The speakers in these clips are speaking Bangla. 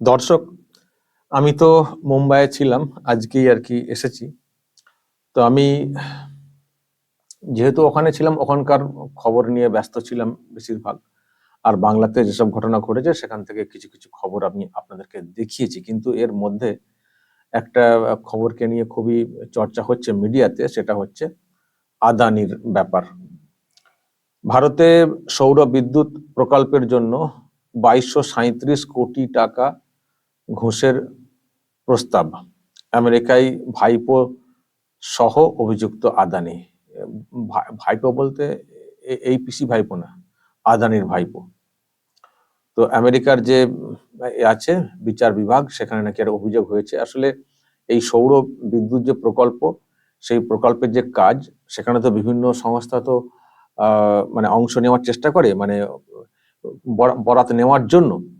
দর্শক, আমি তো মুম্বাইয়ে ছিলাম, আজকেই আর কি এসেছি। তো আমি যেহেতু ওখানে ছিলাম, ওখানকার খবর নিয়ে ব্যস্ত ছিলাম বেশিরভাগ। আর বাংলাতে যেসব ঘটনা ঘটেছে, সেখান থেকে কিছু কিছু খবর আমি আপনাদেরকে দেখিয়েছি। কিন্তু এর মধ্যে একটা খবরকে নিয়ে খুবই চর্চা হচ্ছে মিডিয়াতে, সেটা হচ্ছে আদানির ব্যাপার। ভারতে সৌর বিদ্যুৎ প্রকল্পের জন্য বাইশশো কোটি টাকা ঘুষের প্রস্তাব। আমেরিকায় ভাইপো সহ অভিযুক্ত আদানি। ভাইপো বলতে এই পিসি ভাইপো না, আদানির ভাইপো। তো আমেরিকার যে আছে, বিচার বিভাগ, সেখানে নাকি আর অভিযোগ হয়েছে। আসলে এই সৌর বিদ্যুৎ যে প্রকল্প, সেই প্রকল্পের যে কাজ, সেখানে তো বিভিন্ন সংস্থা তো মানে অংশ নেওয়ার চেষ্টা করে মানে বরা- বরাত নেওয়ার জন্য।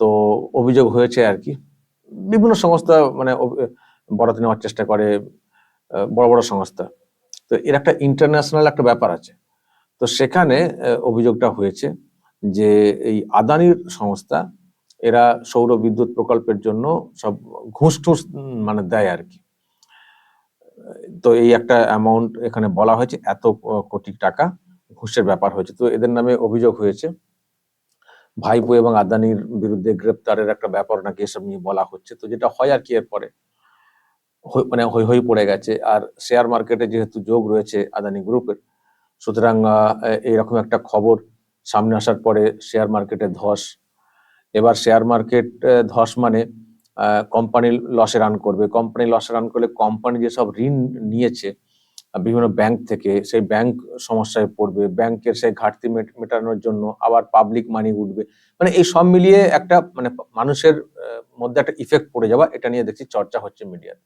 তো অভিযোগ হয়েছে আর কি। বিভিন্ন সংস্থা মানে বরাত নেওয়ার চেষ্টা করে বড় বড় সংস্থা। তো এর একটা ইন্টারন্যাশনাল একটা ব্যাপার আছে। তো সেখানে অভিযোগটা হয়েছে যে এই আদানির সংস্থা, এরা সৌর বিদ্যুৎ প্রকল্পের জন্য সব ঘুষ টুস মানে দেয় আর কি। তো এই একটা অ্যামাউন্ট এখানে বলা হয়েছে, এত কোটি টাকা ঘুষের ব্যাপার হয়েছে। তো এদের নামে অভিযোগ হয়েছে। ভাইপো এবং আদানির বিরুদ্ধে গ্রেপ্তারের একটা ব্যাপার নাকি এসব নিয়ে বলা হচ্ছে। তো যেটা হয় আর কি এরপরে মানে হই হই পড়ে গেছে। আর শেয়ার মার্কেটে যেহেতু যোগ রয়েছে আদানি গ্রুপের, সুতরাং এইরকম একটা খবর সামনে আসার পরে শেয়ার মার্কেটে ধস। এবার শেয়ার মার্কেট ধস মানে কোম্পানি লসে রান করবে। কোম্পানি লসে রান করলে কোম্পানি যেসব ঋণ নিয়েছে বিভিন্ন ব্যাংক থেকে সেই ব্যাংক সমস্যায় পড়বে ব্যাংকের সেই ঘাটতি মেটানোর জন্য আবার পাবলিক মানি উঠবে। মানে এই সব মিলিয়ে একটা মানে মানুষের মধ্যে একটা ইফেক্ট পড়ে যাওয়া, এটা নিয়ে দেখছি চর্চা হচ্ছে মিডিয়াতে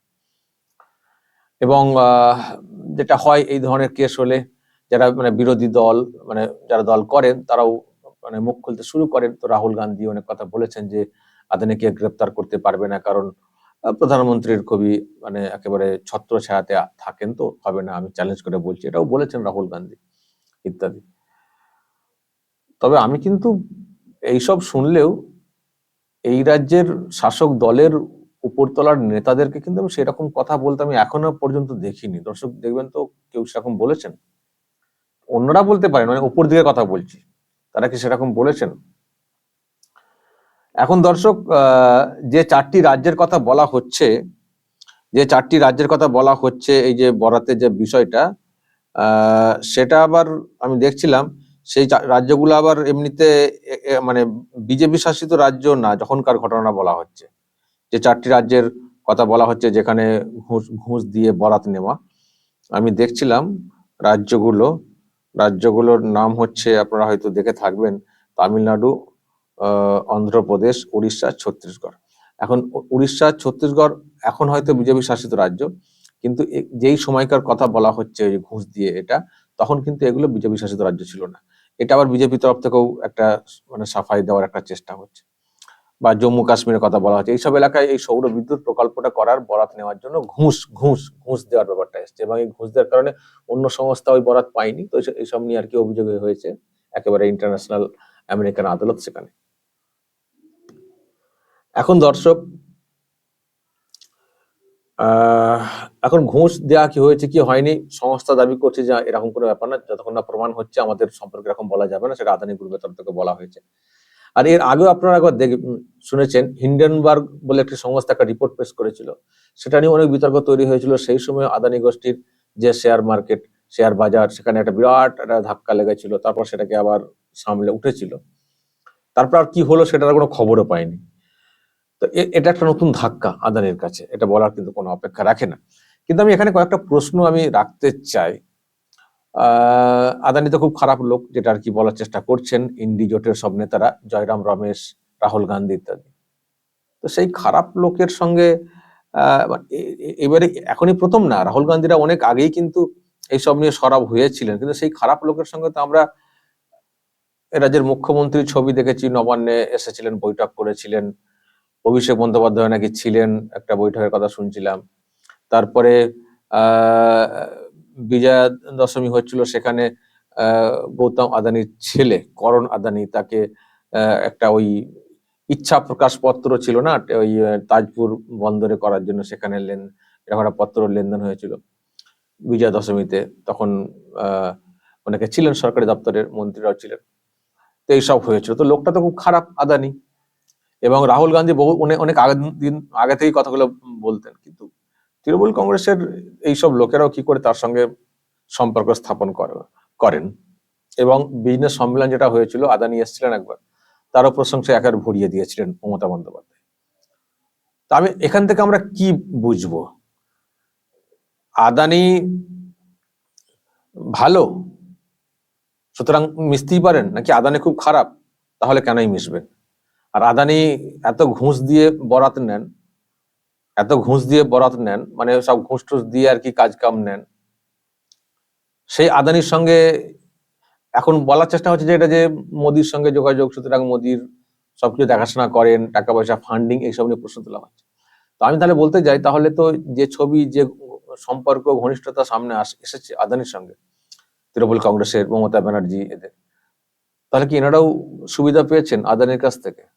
এবং যেটা হয় এই ধরনের কেস হলে যারা মানে বিরোধী দল মানে যারা দল করেন, তারাও মানে মুখ খুলতে শুরু করেন। তো রাহুল গান্ধী অনেক কথা বলেছেন যে, আদানিকে গ্রেপ্তার করতে পারবে না কারণ প্রধানমন্ত্রীর কবি মানে একেবারে ছত্র ছায়াতে থাকেন তো, হবে না, আমি চ্যালেঞ্জ করে বলছি, এটাও বলেছেন রাহুল গান্ধী, ইত্যাদি। তবে আমি কিন্তু এইসব শুনলেও এই রাজ্যের শাসক দলের উপরতলার নেতাদেরকে কিন্তু আমি সেরকম কথা বলতে আমি এখনও পর্যন্ত দেখিনি। দর্শক দেখবেন তো, কেউ সেরকম বলেছেন? অন্যরা বলতে পারেন মানে উপর দিকে কথা বলছি, তারা কি সেরকম বলেছেন? এখন দর্শক যে চারটি রাজ্যের কথা বলা হচ্ছে, যে চারটি রাজ্যের কথা বলা হচ্ছে, এই যে বরাতের যে বিষয়টা সেটা আবার আমি দেখছিলাম, সেই রাজ্যগুলো আবার এমনিতে মানে বিজেপি শাসিত রাজ্য না, যখনকার ঘটনা বলা হচ্ছে। যে চারটি রাজ্যের কথা বলা হচ্ছে, যেখানে ঘুষ ঘুষ দিয়ে বরাত নেওয়া। আমি দেখছিলাম রাজ্যগুলো, রাজ্যগুলোর নাম হচ্ছে, আপনারা হয়তো দেখে থাকবেন, তামিলনাড়ু অন্ধ্রপ্রদেশ, উড়িষ্যা, ছত্তিশগড়। এখন উড়িষ্যা, ছত্তিশগড় এখন হয়তো বিজেপি শাসিত রাজ্য, কিন্তু যেই সময়কার কথা বলা হচ্ছে, ওই ঘুষ দিয়ে এটা, তখন কিন্তু এগুলো বিজেপি শাসিত রাজ্য ছিল না। এটা আবার বিজেপি তরফ থেকেও একটা মানে সাফাই দেওয়ার একটা চেষ্টা হচ্ছে। বা জম্মু কাশ্মীরের কথা বলা হচ্ছে। এইসব এলাকায় এই সৌর বিদ্যুৎ প্রকল্পটা করার, বরাত নেওয়ার জন্য ঘুষ ঘুষ ঘুষ দেওয়ার ব্যাপারটা এসছে। এবং এই ঘুষ দেওয়ার কারণে অন্য সংস্থা ওই বরাত পায়নি। তো এইসব নিয়ে আর কি অভিযোগ হয়েছে। একেবারে ইন্টারন্যাশনাল আমেরিকান আদালত সেখানে। এখন দর্শক এখন ঘুষ দেওয়া কি হয়েছে, কি হয়নি, সংস্থা দাবি করছে যে এরকম কোনো ব্যাপার না, যতক্ষণ না প্রমাণ হচ্ছে আমাদের সম্পর্কে এরকম বলা যাবে না, সেটা আদানি গ্রুপের তরফ থেকে বলা হয়েছে। আর এর আগেও আপনারা একবার দেখ শুনেছেন, হিন্ডেনবার্গ বলে একটি সংস্থা একটা রিপোর্ট পেশ করেছিল। সেটা নিয়ে অনেক বিতর্ক তৈরি হয়েছিল। সেই সময় আদানি গোষ্ঠীর যে শেয়ার মার্কেট শেয়ার বাজার, সেখানে একটা বিরাট একটা ধাক্কা লেগেছিল। তারপর সেটাকে আবার সামলে উঠেছিল। তারপর আর কি হলো সেটার কোনো খবরও পাইনি। তো এটা একটা নতুন ধাক্কা আদানির কাছে। এটা বলার কিন্তু কোনো অপেক্ষা রাখে না। কিন্তু আমি এখানে কয়েকটা প্রশ্ন আমি রাখতে চাই। আদানি তো খুব খারাপ লোক, যেটা আর কি বলার চেষ্টা করছেন ইন্ডি জোটের সব নেতারা, জয়রাম রমেশ, রাহুল গান্ধী ইত্যাদি। তো সেই খারাপ লোকের সঙ্গে এবারে এখনই প্রথম না, রাহুল গান্ধীরা অনেক আগেই কিন্তু এইসব নিয়ে সরব হয়েছিলেন। কিন্তু সেই খারাপ লোকের সঙ্গে তো আমরা রাজ্যের মুখ্যমন্ত্রীর ছবি দেখেছি, নবান্নে এসেছিলেন, বৈঠক করেছিলেন। অভিষেক বন্দ্যোপাধ্যায় নাকি ছিলেন একটা বৈঠকের কথা শুনছিলাম। তারপরে বিজয়া দশমী হচ্ছিল সেখানে গৌতম আদানির ছেলে, করণ আদানি, তাকে একটা ওই ইচ্ছা প্রকাশ পত্র ছিল না, ওই তাজপুর বন্দরে করার জন্য সেখানে লেন, এরকম একটা পত্র লেনদেন হয়েছিল বিজয়া দশমীতে। তখন অনেকে ছিলেন সরকারি দপ্তরের মন্ত্রীরাও ছিলেন। তো এইসব হয়েছিল। তো লোকটা তো খুব খারাপ আদানি। এবং রাহুল গান্ধী বহু অনেক অনেক আগে দিন, আগে থেকেই কথাগুলো বলতেন। কিন্তু তৃণমূল কংগ্রেসের এইসব লোকেরাও কি করে তার সঙ্গে সম্পর্ক স্থাপন করে, করেন? এবং বিজনেস সম্মেলন যেটা হয়েছিল, আদানি এসেছিলেন একবার, তারও প্রশংসা একের ভরিয়ে দিয়েছিলেন মমতা বন্দ্যোপাধ্যায়। তা আমি এখান থেকে আমরা কি বুঝব? আদানি ভালো, সুতরাং মিশতেই পারেন? নাকি আদানি খুব খারাপ? তাহলে কেনই মিশবেন? আর আদানি এত ঘুষ দিয়ে বরাত নেন, এত ঘুষ দিয়ে বরাত নেন মানে সব ঘুষ টুস দিয়ে আর কি কাজ কাম নেন। সেই আদানির সঙ্গে এখন বলার চেষ্টা হচ্ছে যে এটা যে মোদির সঙ্গে যোগাযোগ, সুতরাং মোদির সবকিছু দেখাশোনা করেন টাকা পয়সা ফান্ডিং এইসব নিয়ে প্রশ্ন তোলা হচ্ছে। তো আমি তাহলে বলতে যাই তাহলে তো যে ছবি, যে সম্পর্ক, ঘনিষ্ঠতা সামনে আস- এসেছে আদানির সঙ্গে, তৃণমূল কংগ্রেসের মমতা ব্যানার্জি এদের, তাহলে কি এনারাও সুবিধা পেয়েছেন আদানির কাছ থেকে?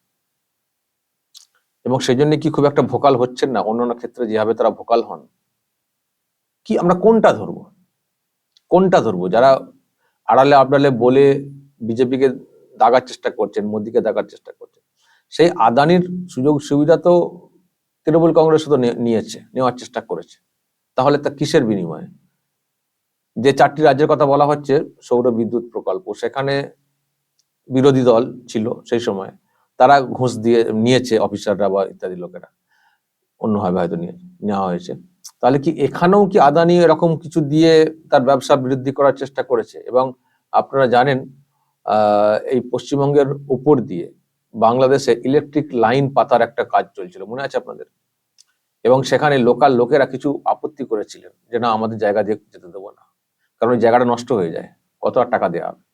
এবং সেই জন্য কি খুব একটা ভোকাল হচ্ছেন না? অন্যান্য ক্ষেত্রে যেভাবে তারা ভোকাল হন। কি আমরা কোনটা ধরবো? কোনটা ধরবো? যারা আড়ালে আবডালে বলে বিজেপিকে দাগার চেষ্টা করছেন, মোদীকে দাগার চেষ্টা করছেন, সেই আদানির সুযোগ সুবিধা তো তৃণমূল কংগ্রেস তো নিয়েছে, নেওয়ার চেষ্টা করেছে। তাহলে তা কিসের বিনিময়ে? যে চারটি রাজ্যের কথা বলা হচ্ছে, সৌর বিদ্যুৎ প্রকল্প, সেখানে বিরোধী দল ছিল সেই সময়। তারা ঘুষ দিয়ে, নিয়েছে অফিসাররা বা ইত্যাদি লোকেরা। অন্যভাবে হয়তো নিয়ে, নেওয়া হয়েছে। তাহলে কি এখানেও কি আদানি এরকম কিছু দিয়ে তার ব্যবসা বৃদ্ধি করার চেষ্টা করেছে? এবং আপনারা জানেন এই পশ্চিমবঙ্গের উপর দিয়ে বাংলাদেশে ইলেকট্রিক লাইন পাতার একটা কাজ চলছিল, মনে আছে আপনাদের? এবং সেখানে লোকাল লোকেরা কিছু আপত্তি করেছিলেন যে, না, আমাদের জায়গা দিয়ে যেতে দেবো না। কারণ ওই জায়গাটা নষ্ট হয়ে যায়। কত আর টাকা দেওয়া হবে?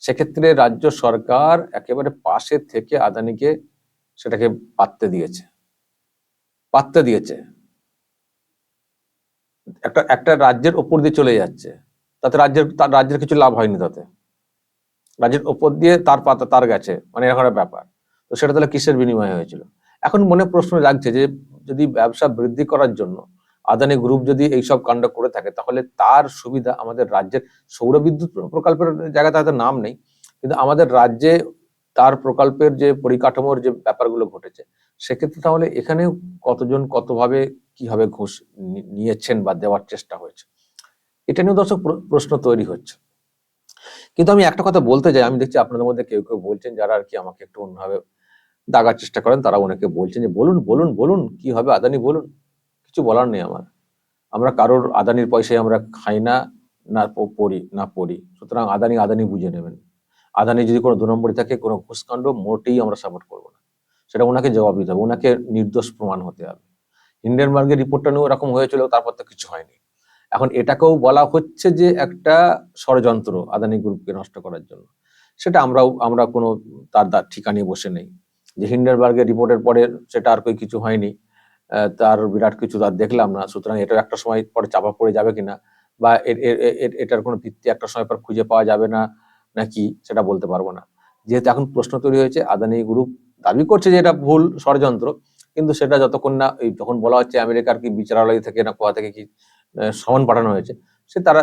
সেক্ষেত্রে রাজ্য সরকার একেবারে পাশে থেকে আদানিকে সেটাকে পাততে দিয়েছে। পাততে দিয়েছে। একটা একটা রাজ্যের ওপর দিয়ে চলে যাচ্ছে। তাতে রাজ্যের, তার রাজ্যের কিছু লাভ হয়নি তাতে। রাজ্যের ওপর দিয়ে তার পাতা, তার গেছে। মানে এরকম ব্যাপার। তো সেটা তাহলে কিসের বিনিময় হয়েছিল? এখন মনে প্রশ্ন জাগছে যে, যদি ব্যবসা বৃদ্ধি করার জন্য আদানি গ্রুপ যদি এইসব কাণ্ড করে থাকে, তাহলে তার সুবিধা আমাদের রাজ্যের সৌর বিদ্যুৎ প্রকল্পের জায়গাতে হয়তো নাম নেই, কিন্তু আমাদের রাজ্যে তার প্রকল্পের যে পরিকাঠামোর যে ব্যাপারগুলো ঘটেছে, সেক্ষেত্রে তাহলে এখানে কতজন কতভাবে কীভাবে ঘুষ নিয়েছেন বা দেওয়ার চেষ্টা হয়েছে? এটা নিয়ে দর্শক প্রশ্ন তৈরি হচ্ছে। কিন্তু আমি একটা কথা বলতে চাই, আমি দেখছি আপনাদের মধ্যে কেউ কেউ বলছেন, যারা আর কি আমাকে একটু অন্যভাবে দাগার চেষ্টা করেন, তারা অনেকে বলছেন যে, বলুন বলুন বলুন, কি হবে? আদানি, বলুন। কিছু বলার নেই আমার। আমরা কারোর আদানির পয়সায় আমরা খাই না না পড়ি না পড়ি। সুতরাং আদানি আদানি বুঝে নেবেন। আদানি যদি কোনো দু নম্বরই থাকে, কোনো ঘুষকাণ্ড, মোটেই আমরা সাপোর্ট করব না। সেটা ওনাকে জবাব দিতে হবে, ওনাকে নির্দোষ প্রমাণ হতে হবে। হিন্ডেনবার্গের রিপোর্টটা নিয়েও এরকম হয়েছিল তারপর তো কিছু হয়নি। এখন এটাকেও বলা হচ্ছে যে একটা ষড়যন্ত্র আদানি গ্রুপকে নষ্ট করার জন্য। সেটা আমরাও, আমরা কোনো তার ঠিকা নিয়ে বসে নেই। যে হিন্ডেনবার্গের রিপোর্টের পরে সেটা আর কই কিছু হয়নি। তার বিরাট কিছু তার দেখলাম না। সুতরাং এটা একটা সময় পরে চাপা পড়ে যাবে কিনা বা এটার কোনো ভিত্তি একটা সময় পর খুঁজে পাওয়া যাবে না নাকি সেটা বলতে পারব না। যেহেতু এখন প্রশ্ন তৈরি হয়েছে, আদানি গ্রুপ দাবি করছে যে এটা ভুল ষড়যন্ত্র, কিন্তু সেটা যতক্ষণ না এই যখন বলা হচ্ছে আমেরিকার কি বিচারালয় থেকে না কোথা থেকে কি সমান পাঠানো হয়েছে, সে তারা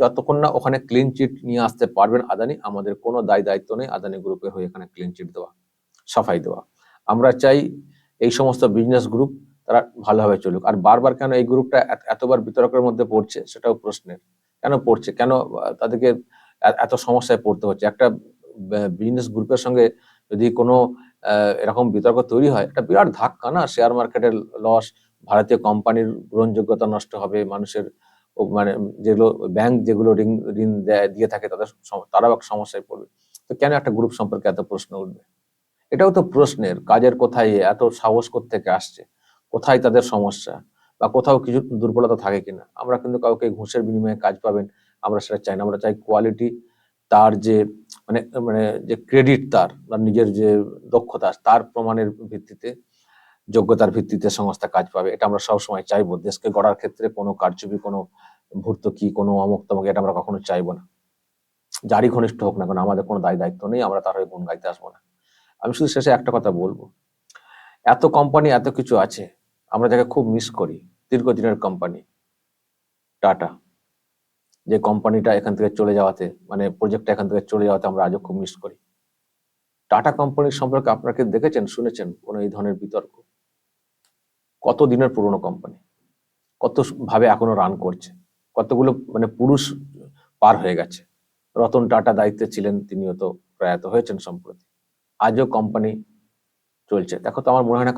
যতক্ষণ না ওখানে ক্লিন চিট নিয়ে আসতে পারবেন আদানি, আমাদের কোনো দায় দায়িত্ব নেই আদানি গ্রুপের হয়ে এখানে ক্লিন চিট দেওয়া, সাফাই দেওয়া। আমরা চাই এই সমস্ত বিজনেস গ্রুপ তারা ভালোভাবে চলুক। আর বারবার কেন এই গ্রুপটা এত- এতবার বিতর্কের মধ্যে পড়ছে সেটাও প্রশ্নের। কেন পড়ছে? কেন তাদেরকে এত সমস্যায় পড়তে হচ্ছে? একটা বিজনেস গ্রুপের সঙ্গে যদি কোনো এরকম বিতর্ক তৈরি হয় এটা বিরাট ধাক্কা না? শেয়ার মার্কেটের লস ভারতীয় কোম্পানির গ্রহণযোগ্যতা নষ্ট হবে, মানুষের মানে যেগুলো ব্যাংক যেগুলো ঋণ ঋণ দেয়, দিয়ে থাকে, তাদের তারাও এক সমস্যায় পড়বে। তো কেন একটা গ্রুপ সম্পর্কে এত প্রশ্ন উঠবে? এটাও তো প্রশ্নের, কাজের কোথায় এত সাহস থেকে আসছে? কোথায় তাদের সমস্যা বা কোথাও কিছু দুর্বলতা থাকে কিনা। আমরা কিন্তু কাউকে ঘুষের বিনিময়ে কাজ পাবেন, আমরা সেটা চাই না। আমরা চাই কোয়ালিটি তার যে মানে মানে যে ক্রেডিট তার বা নিজের যে দক্ষতা, তার প্রমাণের ভিত্তিতে, যোগ্যতার ভিত্তিতে সংস্থা কাজ পাবে। এটা আমরা সবসময় চাইব। দেশকে গড়ার ক্ষেত্রে কোনো কারচুপি, কোনো ভর্তুকি কোনো অমুক তমুক, এটা আমরা কখনো চাইব না। যারই ঘনিষ্ঠ হোক না কেন, আমাদের কোনো দায় দায়িত্ব নেই, আমরা তার হয়ে গুণ গাইতে আসব না। আমি শুধু শেষে একটা কথা বলব। এত কোম্পানি এত কিছু আছে আমরা যাকে খুব মিস করি, দীর্ঘদিনের কোম্পানি টাটা যে কোম্পানিটা এখান থেকে চলে যাওয়াতে মানে প্রজেক্টটা এখান থেকে চলে যাওয়াতে আমরা আজও খুব মিস করি। টাটা কোম্পানির সম্পর্কে আপনাকে দেখেছেন, শুনেছেন কোন এই ধরনের বিতর্ক? কত দিনের পুরনো কোম্পানি কত ভাবে এখনও রান করছে? কতগুলো মানে পুরুষ পার হয়ে গেছে? রতন টাটা দায়িত্বে ছিলেন, তিনিও তো প্রয়াত হয়েছেন সম্প্রতি। আজও কোম্পানি চলছে। দেখো তো আমার মনে হয় না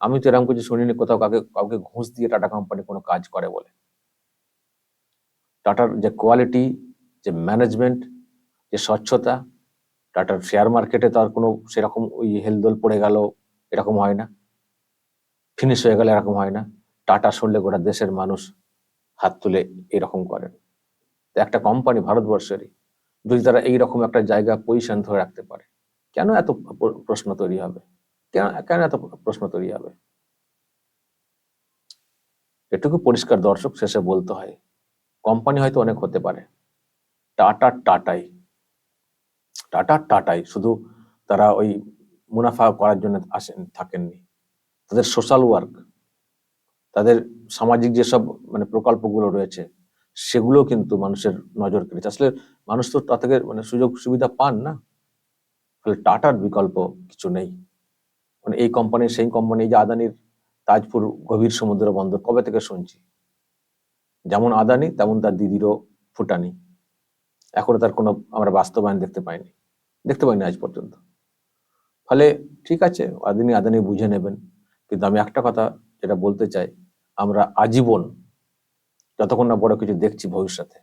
আমি তো এরকম কিছু শুনিনি, কোথাও কাউকে কাউকে ঘুষ দিয়ে টাটা কোম্পানি কোনো কাজ করে বলে। টাটার যে কোয়ালিটি যে ম্যানেজমেন্ট যে স্বচ্ছতা, টাটার শেয়ার মার্কেটে তার কোনো সেরকম ওই হেলদোল পড়ে গেল, এরকম হয় না। ফিনিশ হয়ে গেল, এরকম হয় না। টাটা শুনলে গোটা দেশের মানুষ হাত তুলে এরকম করেন একটা কোম্পানি ভারতবর্ষেরই, যদি তারা এইরকম একটা জায়গা পজিশন ধরে রাখতে পারে, কেন এত প্রশ্ন তৈরি হবে? কেন এত প্রশ্ন তৈরি হবে এটুকু পরিষ্কার দর্শক শেষে বলতে হয় কোম্পানি হয়তো অনেক হতে পারে টাটা টাটাই টাটা টাটাই শুধু তারা ওই মুনাফা করার জন্য আসেন থাকেননি তাদের সোশ্যাল ওয়ার্ক তাদের সামাজিক যেসব মানে প্রকল্পগুলো রয়েছে সেগুলো কিন্তু মানুষের নজর কেড়েছে আসলে মানুষ তো তা থেকে মানে সুযোগ সুবিধা পান না ফলে টাটার বিকল্প কিছু নেই মানে এই কোম্পানি সেই কোম্পানি যে আদানির তাজপুর গভীর সমুদ্র বন্দর, কবে থেকে শুনছি? যেমন আদানি, তেমন তার দিদিরও ফুটানি। এখনও তার কোনো আমরা বাস্তবায়ন দেখতে পাইনি। দেখতে পাইনি আজ পর্যন্ত। ফলে ঠিক আছে, আদানি আদানি বুঝে নেবেন। কিন্তু আমি একটা কথা যেটা বলতে চাই, আমরা আজীবন যতক্ষণ না বড় কিছু দেখছি ভবিষ্যতে,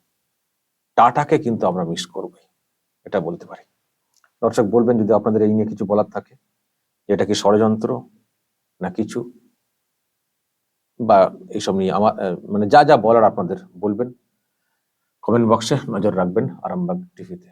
টাটাকে কিন্তু আমরা মিস করবই, এটা বলতে পারি। দর্শক, বলবেন যদি আপনাদের এই নিয়ে কিছু বলার থাকে। এটা কি ষড়যন্ত্র না কিছু? বা এইসব নিয়ে আমার মানে যা যা বলার আপনাদের বলবেন। কমেন্ট বক্সে নজর রাখবেন আরামবাগ টিভিতে